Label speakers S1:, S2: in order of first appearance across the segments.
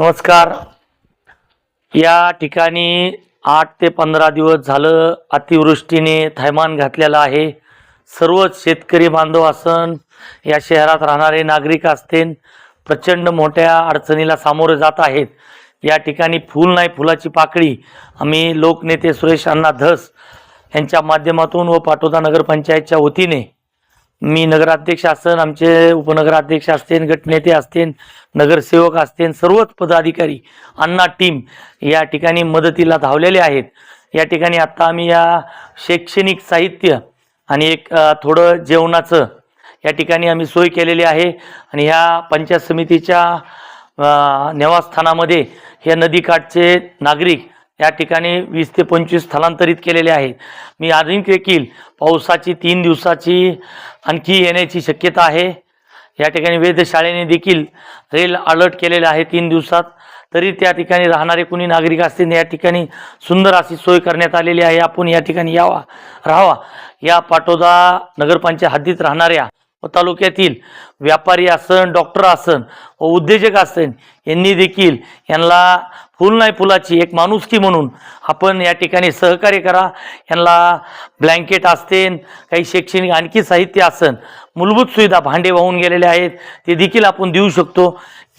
S1: नमस्कार. या ठिकाणी आठ ते पंधरा दिवस झालं अतिवृष्टीने थैमान घातलेलं आहे. सर्वच शेतकरी बांधव असन या शहरात राहणारे नागरिक असतील प्रचंड मोठ्या अडचणीला सामोरे जात आहेत. या ठिकाणी फूल नाही फुलाची पाकळी. आम्ही लोकनेते सुरेश अण्णा धस यांच्या माध्यमातून व पाटोदा नगरपंचायतच्या वतीने मी नगराध्यक्ष असन आमचे उपनगराध्यक्ष असतील गटनेते असतील नगरसेवक असतील सर्वच पदाधिकारी अण्णा टीम या ठिकाणी मदतीला धावलेले आहेत. या ठिकाणी आत्ता आम्ही या शैक्षणिक साहित्य आणि एक थोडं जेवणाचं या ठिकाणी आम्ही सोय केलेली आहे. आणि ह्या पंचायत समितीच्या निवासस्थानामध्ये हे नदीकाठचे नागरिक या ठिकाणी वीस ते पंचवीस स्थलांतरित केलेले आहेत. मी अजून देखील पावसाची तीन दिवसाची आणखी येण्याची शक्यता आहे. या ठिकाणी वेधशाळेने देखील रेल अलर्ट केलेले आहे तीन दिवसात. तरी त्या ठिकाणी राहणारे कुणी नागरिक असतील या ठिकाणी सुंदर अशी सोय करण्यात आलेली आहे. आपण या ठिकाणी यावा राहावा. या पाटोदा नगरपंचायत हद्दीत राहणाऱ्या व तालुक्यातील व्यापारी असन डॉक्टर असन व उद्योजक असन यांनी देखील यांना फुल नाही फुलाची एक माणुसकी म्हणून. आपण या ठिकाणी सहकार्य करा. यांना ब्लँकेट असतील काही शैक्षणिक आणखी साहित्य असन मूलभूत सुविधा भांडे वाहून गेलेले आहेत ते देखील आपण देऊ शकतो.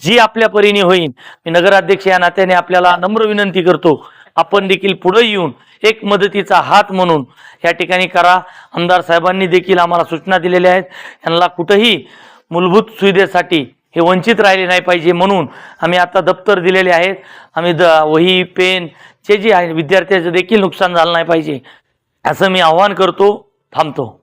S1: जी आपल्या परीने होईल मी नगराध्यक्ष या नात्याने आपल्याला नम्र विनंती करतो. आपण देखील पुढे येऊन एक मदतीचा हात म्हणून या ठिकाणी करा. आमदार साहेबांनी देखील आम्हाला सूचना दिलेल्या आहेत. यांना कुठंही मूलभूत सुविधेसाठी हे वंचित राहिले नाही पाहिजे म्हणून आम्ही आता दप्तर दिलेले आहेत. आम्ही द वही पेन जे जे आहे विद्यार्थ्याचं देखील नुकसान झालं नाही पाहिजे. असं मी आव्हान करतो थांबतो.